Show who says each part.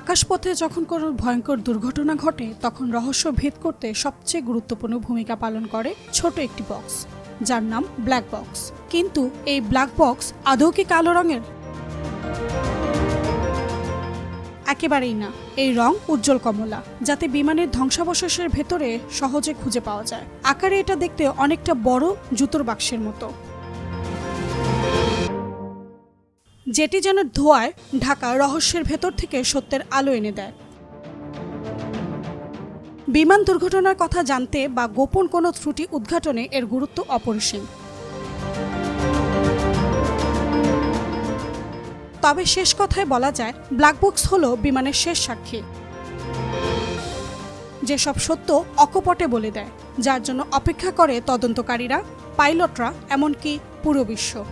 Speaker 1: আকাশপথে যখন কোনো ভয়ঙ্কর দুর্ঘটনা ঘটে, তখন রহস্য ভেদ করতে সবচেয়ে গুরুত্বপূর্ণ ভূমিকা পালন করে ছোট একটি বক্স, যার নাম ব্ল্যাক বক্স। কিন্তু এই ব্ল্যাক বক্স আদৌ কি কালো রঙের? একেবারেই না। এই রং উজ্জ্বল কমলা, যাতে বিমানের ধ্বংসাবশেষের ভেতরে সহজে খুঁজে পাওয়া যায়। আকারে এটা দেখতে অনেকটা বড় জুতোর বাক্সের মতো। যেটি যেন ধোয়ায় ঢাকা রহস্যের ভেতর থেকে সত্যের আলো এনে দেয়। বিমান দুর্ঘটনার কথা জানতে বা গোপন কোনো ত্রুটি উদ্ঘাটনে এর গুরুত্ব অপরিসীম। তবে শেষ কথায় বলা যায়, ব্ল্যাক বক্স হলো বিমানের শেষ সাক্ষী। যেসব সত্য অকপটে বলে দেয়, যার জন্য অপেক্ষা করে তদন্তকারীরা, পাইলটরা, এমনকি পুরো বিশ্ব।